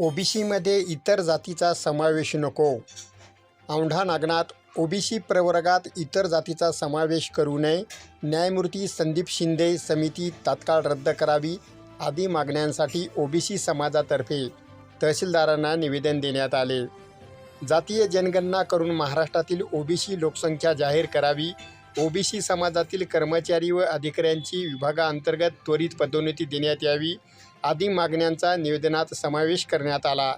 ओबीसीमध्ये इतर जातीचा समावेश नको. औंढा नागनाथ ओबीसी प्रवर्गात इतर जातीचा समावेश करू नये. न्यायमूर्ती संदीप शिंदे समिती तात्काळ रद्द करावी आदी मागण्यांसाठी ओबीसी समाजातर्फे तहसीलदारांना निवेदन देण्यात आले. जातीय जनगणना करून महाराष्ट्रातील ओबीसी लोकसंख्या जाहीर करावी ओबीसी समाजातील कर्मचारी व अधिकाऱ्यांची विभागाअंतर्गत त्वरित पदोन्नती देण्यात यावी आदी मागण्यांचा निवेदनात समावेश करण्यात आला.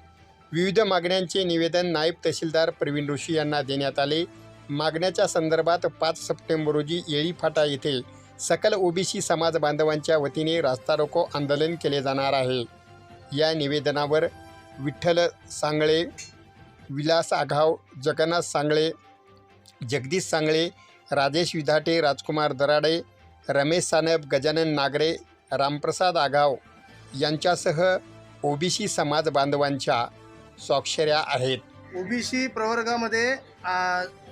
विविध मागण्यांचे निवेदन नायब तहसीलदार प्रवीण ऋषी यांना देण्यात आले. मागण्याच्या संदर्भात पाच सप्टेंबर रोजी येळीफाटा येथे सकल ओबीसी समाज बांधवांच्या वतीने रास्ता रोको आंदोलन केले जाणार आहे. या निवेदनावर विठ्ठल सांगळे विलास आघाव जगन्नाथ सांगळे जगदीश सांगळे राजेश विधाटे राजकुमार दराडे रमेश सानप गजानन नागरे रामप्रसाद आघाव यांच्यासह ओबीसी समाज बांधवांच्या स्वाक्षऱ्या आहेत. ओबीसी प्रवर्गामध्ये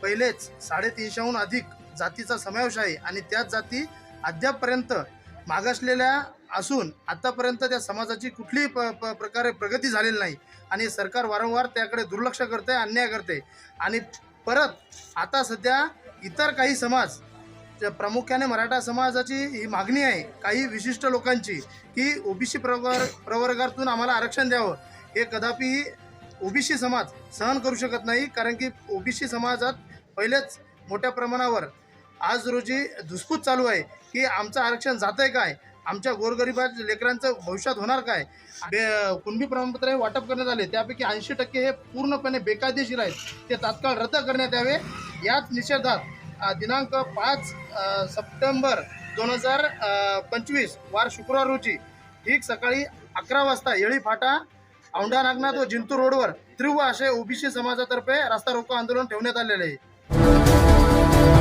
पहिलेच साडेतीनशेहून अधिक जातीचा समावेश आहे आणि त्याच जाती अद्यापपर्यंत मागासलेल्या असून आतापर्यंत त्या समाजाची कुठलीही प प प्रकारे प्रगती झालेली नाही आणि सरकार वारंवार त्याकडे दुर्लक्ष करते अन्याय करते आणि परत आता सध्या इतर काही समाज प्रामुख्याने मराठा समाजाची ही मागणी आहे काही विशिष्ट लोकांची की ओबीसी प्रवर प्रवर्गातून आम्हाला आरक्षण द्यावं. हे कदापि ओबीसी समाज सहन करू शकत नाही कारण की ओबीसी समाजात पहिलेच मोठ्या प्रमाणावर आज रोजी धुसफूस चालू आहे की आमचं आरक्षण जात आहे काय? आमच्या गोरगरिबा लेकरांचं भविष्यात होणार काय? बे कुणबी प्रमाणपत्र हे वाटप करण्यात आले. त्यापैकी ऐंशी टक्के हे पूर्णपणे बेकायदेशीर आहेत. ते तात्काळ रद्द करण्यात यावे. याच निषेधात दिनांक पाच सप्टेंबर दोन हजार पंचवीस वार शुक्रवार रोजी ठीक सकाळी अकरा वाजता येळी फाटा औंढा नागनाथ व जिंतूर रोडवर तीव्र असे ओबीसी समाजातर्फे रास्ता रोको आंदोलन ठेवण्यात आलेले आहे.